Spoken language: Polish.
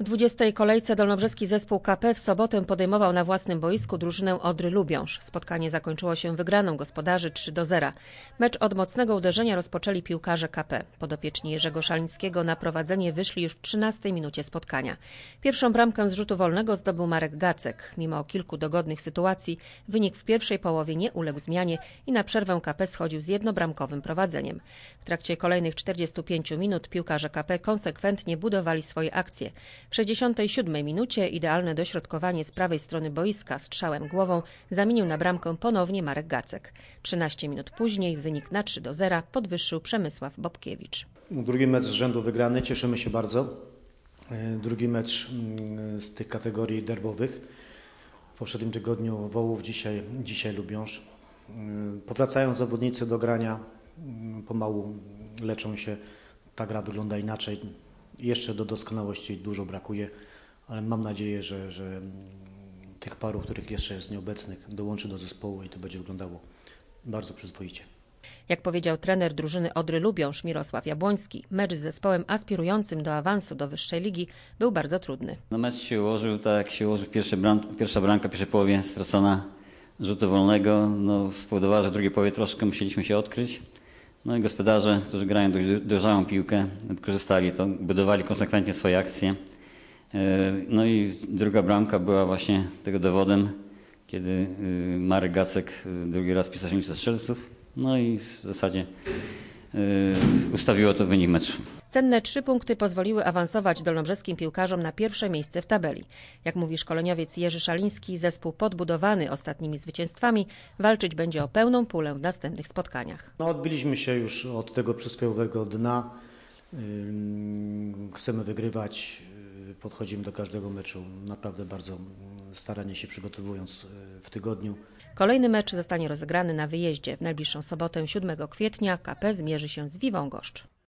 W 20. kolejce dolnobrzeski zespół KP w sobotę podejmował na własnym boisku drużynę Odry Lubiąż. Spotkanie zakończyło się wygraną gospodarzy 3 do 0. Mecz od mocnego uderzenia rozpoczęli piłkarze KP. Podopieczni Jerzego Szalińskiego na prowadzenie wyszli już w 13 minucie spotkania. Pierwszą bramkę z rzutu wolnego zdobył Marek Gacek. Mimo kilku dogodnych sytuacji wynik w pierwszej połowie nie uległ zmianie i na przerwę KP schodził z jednobramkowym prowadzeniem. W trakcie kolejnych 45 minut piłkarze KP konsekwentnie budowali swoje akcje. W 67 minucie idealne dośrodkowanie z prawej strony boiska strzałem głową zamienił na bramkę ponownie Marek Gacek. 13 minut później wynik na 3 do 0 podwyższył Przemysław Bobkiewicz. Drugi mecz z rzędu wygrany, cieszymy się bardzo. E, Drugi mecz mm, z tych kategorii derbowych. W poprzednim tygodniu Wołów, dzisiaj, dzisiaj Lubiąż. E, Powracają zawodnicy do grania, mm, pomału leczą się. Ta gra wygląda inaczej. Jeszcze do doskonałości dużo brakuje, ale mam nadzieję, że, że tych paru, których jeszcze jest nieobecnych, dołączy do zespołu i to będzie wyglądało bardzo przyzwoicie. Jak powiedział trener drużyny Odry Lubiąż Mirosław Jabłoński, mecz z zespołem aspirującym do awansu do wyższej ligi był bardzo trudny. No mecz się ułożył tak, jak się ułożył bram, pierwsza bramka w pierwszej połowie stracona rzutu wolnego. No, spowodowała, że w drugiej połowie troszkę musieliśmy się odkryć. No i gospodarze, którzy grają dość dojrzałą piłkę, wykorzystali to, budowali konsekwentnie swoje akcje. E, No i druga bramka była właśnie tego dowodem, kiedy y, Marek Gacek y, drugi raz pisał się strzelców. No i w zasadzie ustawiło to wynik meczu. Cenne trzy punkty pozwoliły awansować dolnobrzeskim piłkarzom na pierwsze miejsce w tabeli. Jak mówi szkoleniowiec Jerzy Szaliński, zespół podbudowany ostatnimi zwycięstwami walczyć będzie o pełną pulę w następnych spotkaniach. No, odbiliśmy się już od tego przysłowiowego dna. Chcemy wygrywać, yy, podchodzimy do każdego meczu naprawdę bardzo starannie się przygotowując yy, w tygodniu. Kolejny mecz zostanie rozegrany na wyjeździe. W najbliższą sobotę 7 kwietnia KP zmierzy się z Wiwą Goszcz.